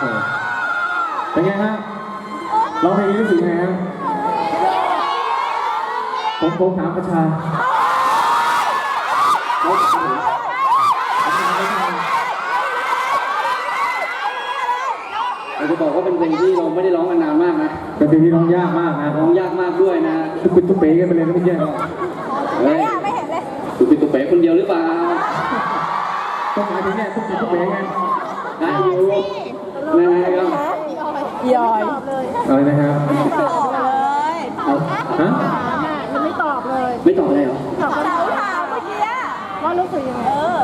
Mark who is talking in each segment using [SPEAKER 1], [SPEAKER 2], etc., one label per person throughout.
[SPEAKER 1] ผมเป็นไงฮะร้องเพลงนี้รู้สึกไงฮะผมผมถามประชา
[SPEAKER 2] เราจะบอกว่าเป็นเพลงที่เราไม่ได้ร้องกันนานมากนะ
[SPEAKER 1] เป็นเพลงที่ร้องยากมากนะ
[SPEAKER 2] ร้องยากมากด้วยนะ
[SPEAKER 1] ทุกคนทุกเป๊กันไปเลยนะเมื่อกี้
[SPEAKER 2] เฮ้ย
[SPEAKER 3] ไม่เห็นเลย
[SPEAKER 2] ตุกปิดตุกเป๋คนเดียวหรือเปล่า
[SPEAKER 1] ต้องหมายถึงเนี่ยทุกคนทุกเป๊ไง
[SPEAKER 2] ได้อยู่ นะครับ
[SPEAKER 3] ยอย
[SPEAKER 1] อะไรนะครับ
[SPEAKER 3] ตอบเลย
[SPEAKER 2] เอา
[SPEAKER 1] ฮะ
[SPEAKER 4] ยังไม่ตอบเลย
[SPEAKER 2] ไม่ตอบเลยเหรอ
[SPEAKER 3] ตอบถามเมื่อกี้
[SPEAKER 4] ว่ารู้สึกยังไง
[SPEAKER 3] เออ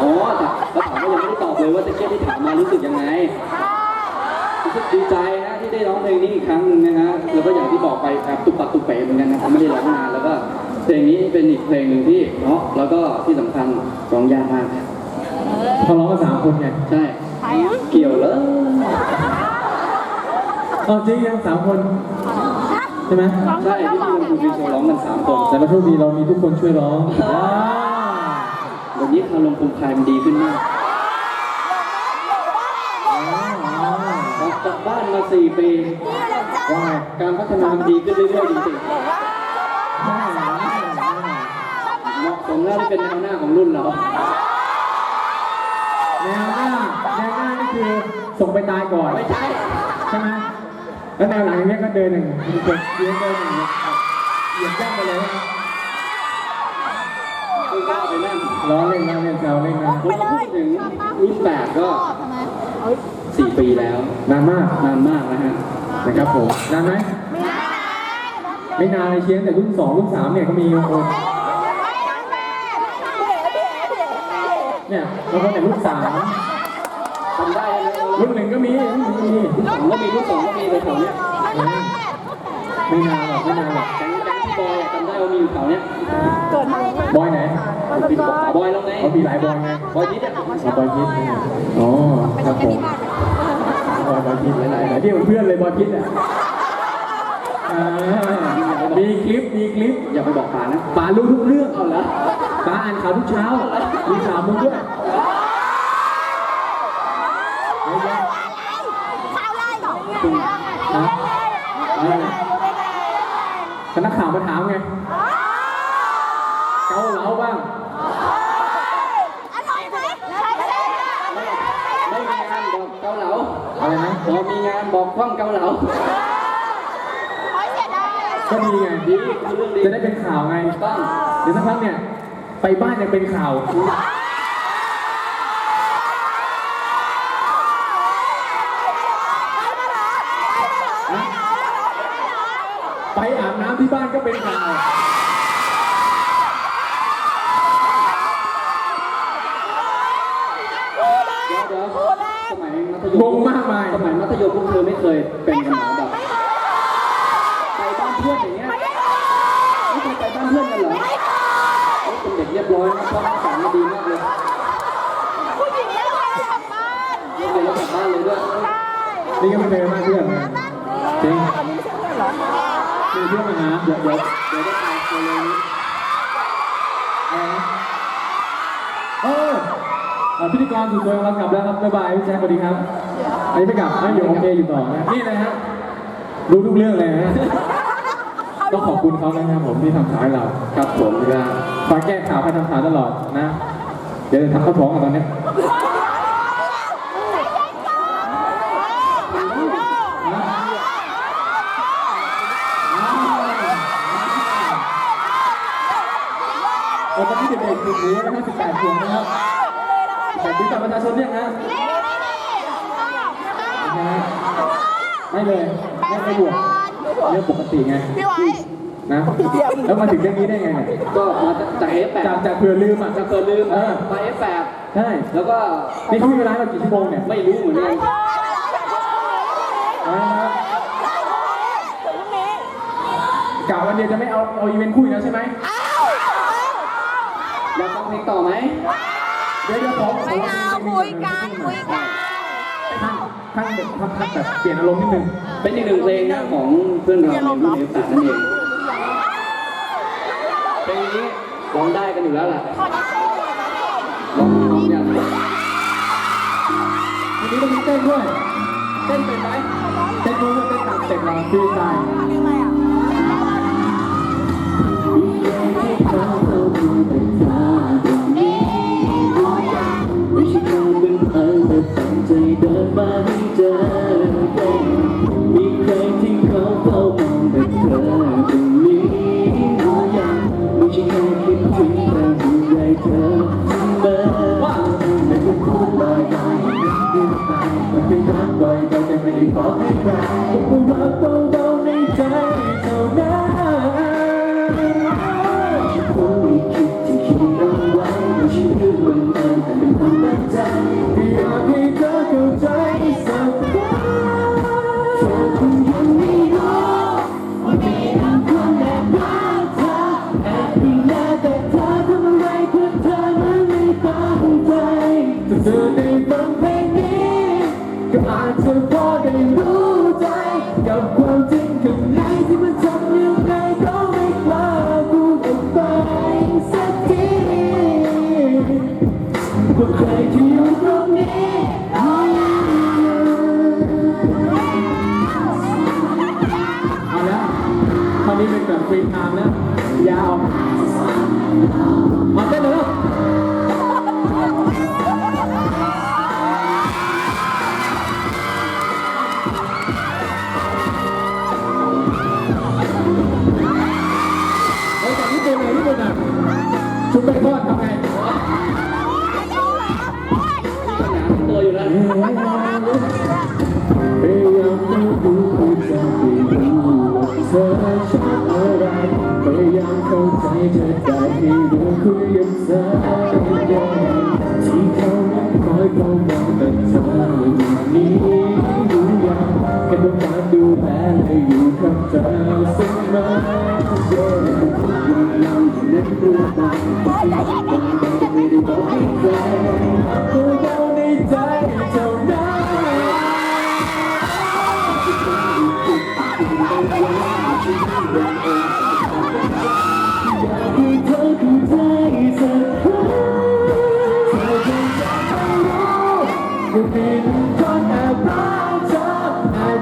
[SPEAKER 2] อ๋อแต่ถามว่ายังไม่ได้ตอบเลยว่าตะเกียบที่ถามมารู้สึกยังไงรู้สึกดีใจนะที่ได้ร้องเพลงนี้อีกครั้งหนึ่งนะฮะแล้วก็อย่างที่บอกไปครับตุกปักตุกเป๋เหมือนกันนะครับไม่ได้ร้องนานแล้วก็เพลงนี้เป็นอีกเพลงหนึ่งที่เพราะแล้วก็ที่สำคัญร้องยากมากครับ
[SPEAKER 1] เขาร้องกันสามคนไง
[SPEAKER 2] ใช่ เกี่ยวเลย
[SPEAKER 1] เอาจริงยังสามคน ใช่ไหม
[SPEAKER 2] ใช่ที่พี่ลำพูนมีโชว์ร้องกันสามคน
[SPEAKER 1] แต่ละทุกทีเรามีทุกคนช่วยร้องว้าว
[SPEAKER 2] วันนี้คารมภูมิคลายมันดีขึ้นมากออกจากบ้านมาสี่ปี
[SPEAKER 1] ว่าไง
[SPEAKER 2] การพัฒนามันดีขึ้นเรื่อยๆจริงๆเหมาะสมแล้วที่เป็นแนวหน้าของรุ่นเรา
[SPEAKER 1] แนวหน้าแนวหน้านี่ คือส่งไปตายก่อน
[SPEAKER 2] ไม่ใช่
[SPEAKER 1] ใช่ไหมแล้วแนวหลังอย่างเงี้ยก็เดินหนึ่งเดินเดินเดินหนึ่งเหยียบย่ำไปเลยนะ
[SPEAKER 2] คือก้าวไปนั่น
[SPEAKER 1] ล้อเล่นล้อเล่นแซวเล่นนะ
[SPEAKER 2] ผมพูดถึงรุ่นแปดก็สี่ปีแล้ว
[SPEAKER 1] นานมาก
[SPEAKER 2] นานมากนะฮะ
[SPEAKER 1] นะครับผมนานไหมไม่นานเลยเชียงแต่รุ่นสองรุ่นสามเนี่ยก็มีบางคนเนี่ยบางคนแต่รุ่นสาม
[SPEAKER 2] จำได้ไหม
[SPEAKER 1] รุ่นหนึ่งก็มีรุ่นหนึ่งก็มี
[SPEAKER 2] รุ่นสองก็มีรุ่นสองก็มีแถวเนี้ย
[SPEAKER 1] ไม่นานหรอกไม่นานหรอก
[SPEAKER 2] แก๊งแก๊งพี่บอยอะจำได้ว่ามีอยู่แถวเนี้ย
[SPEAKER 3] เกิดมา
[SPEAKER 1] บอยไหน
[SPEAKER 2] พี่บอกบอยแล้วไง
[SPEAKER 1] เขามีหลายบอยไง
[SPEAKER 2] บอยนิดอะ
[SPEAKER 1] บอยพิษเนี่ยอ๋อครับผมบอยบอยพิษหลายๆหลายที่เพื่อนเลยบอยพิษอะมีคลิปมีคลิป
[SPEAKER 2] อย่าไปบอกป่านะ
[SPEAKER 1] ป๋ารู้ทุกเรื่อง
[SPEAKER 2] เอาละ
[SPEAKER 1] ป๋าอ่านข่าวทุกเช้ามีข่าวมึงด้วยเยอะแยะ
[SPEAKER 3] ข่าวอะไรเหรอ
[SPEAKER 1] นะก็นักข่าวมาถามไง เกาเหลาบ้าง
[SPEAKER 3] อร่อยไหมใช่ใช่
[SPEAKER 2] ไม่มีงานบอกเกาเหลา
[SPEAKER 1] อะไรนะ
[SPEAKER 2] พอมีงานบอกคว่ำเกาเหลา
[SPEAKER 1] ก็ดีไง
[SPEAKER 2] ดีคือเรื่องดี
[SPEAKER 1] จะได้เป็นข่าวไง
[SPEAKER 2] ต้อง
[SPEAKER 1] เดี๋ยวสักพักเนี่ย ไปบ้านยังเป็นข่าว ไปอาบน้ำที่บ้านก็เป็นข่าว
[SPEAKER 2] เดี๋ยวเดี๋ยวสมัยมัธย
[SPEAKER 1] ง
[SPEAKER 2] ม
[SPEAKER 1] งมากมาย
[SPEAKER 2] สมัยมัธยมพวกเธอไม่เคยเป็นกันเหรอแบบไปบ้านเพื่อนอย่างเงี้ยไม่เคยไปบ้านเพื่อนกันเหรอเฮ้ยเป็นเด็กเรียบร้อยนะพ่อแม่สอนมาดีมากเลย
[SPEAKER 3] ผู้หญิงไม่เคยทำบ้าน
[SPEAKER 2] เรียนแล้วกลับบ้านเลยด้วย
[SPEAKER 1] นี่ก็ไม่เคยมาเพื่อนนะจริง
[SPEAKER 3] อันนี้ไม่ใช่เพื่อนเหรอ
[SPEAKER 1] มีเพื่อนมาหา
[SPEAKER 2] เดี๋ยวเดี๋ยวเดี๋ยวได้ไปเจอเลยนี้
[SPEAKER 1] อะไรนะเออเอ่อพิธีกรสุดสวยของเรากลับแล้วครับบ๊ายบายพี่แจ๊คสวัสดีครับอันนี้ไม่กลับไม่อยู่โอเคอยู่ต่อนะนี่เลยฮะรู้ทุกเรื่องเลยนะฮะต้องขอบคุณเขานะครับผมที่ทำข่าวให้เรา
[SPEAKER 2] ครับผมครับ
[SPEAKER 1] คอยแก้ข่าวให้ทำข่าวตลอดนะ เดี๋ยวจะทำข้าท้องกันตอนเนี้ยเราตอนนี้ เด็กๆอยู่นี้นะครับ18ขวบนะครับแต่ดูจากประชาชนยังฮะนะฮะไม่เลยไม่ไม่บวกเรื่องปกติไง
[SPEAKER 3] พี่ไว้
[SPEAKER 1] นะแล้วมาถึงเรื่องนี้ได้ไงเนี่ย
[SPEAKER 2] ก็มาจาก F8
[SPEAKER 1] จากจากเผื่อลืมอะ
[SPEAKER 2] จากเกิดลืม
[SPEAKER 1] เออ
[SPEAKER 2] มา F8
[SPEAKER 1] ใช่
[SPEAKER 2] แล้วก็
[SPEAKER 1] นี่เขามีเวลาให้เรากี่ชั่วโมงเนี่ย
[SPEAKER 2] ไม่รู้เหมือนกัน
[SPEAKER 1] เอาละครับกะวันเดียวจะไม่เอาเอาอีเวนต์คุยแล้วใช่ไหม
[SPEAKER 2] อยากฟังเพลงต่อไหม
[SPEAKER 1] เดี๋ยวเดี๋ยวผมข
[SPEAKER 3] ไม่เอาคุยกันคุยกัน
[SPEAKER 1] ข้างข้างแบบข้างข้างแบบเปลี่ยนอารมณ์นิดนึง
[SPEAKER 2] เป็นอีกหนึ่งเพลงนะของเพื่อนเราในรุ่นเดียวกันนั่นเองเพลงนี้ร้องได้กันอยู่แล้วล่ะร้องร้องอย่าง
[SPEAKER 1] ทีนี้ต้องมีเต้นด้วย
[SPEAKER 5] เต้นเป็นไหม
[SPEAKER 1] เต้นรู้วยาเต้
[SPEAKER 5] นตามเต็ปเราคือใจ ทำยังไงอะ นี้
[SPEAKER 1] เป็นแบบฟรีทาม์แล้ว ยาวมาเต้นเลยชุดไปทอดทำไง พบกันเป็นเธออย่างนี้อยู่ยังแค่ต้องการดูแลและอยู่กับเธอเสมอเดินวังเราอยู่ในตัวตาไม่ได้บอกให้ใคร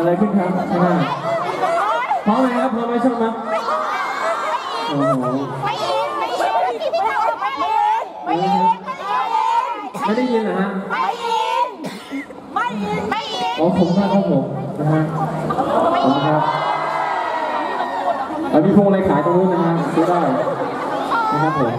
[SPEAKER 1] อะไรขึ้นครับชพร้อมไหมครับพร้อมไหมชอบไมั้โไม่
[SPEAKER 6] ยินไม่ยินไม่ยินไม่ยินไม่ยิน
[SPEAKER 1] ไม่ได้ยินเหรอฮะ
[SPEAKER 6] ไม่ยินไม่ยินไม่ยิน
[SPEAKER 1] โอ้ผมมากครับผมนะฮะผมครับมีพวงอะไรขายตรงนู้นนะฮะซื้อได้นะครับผม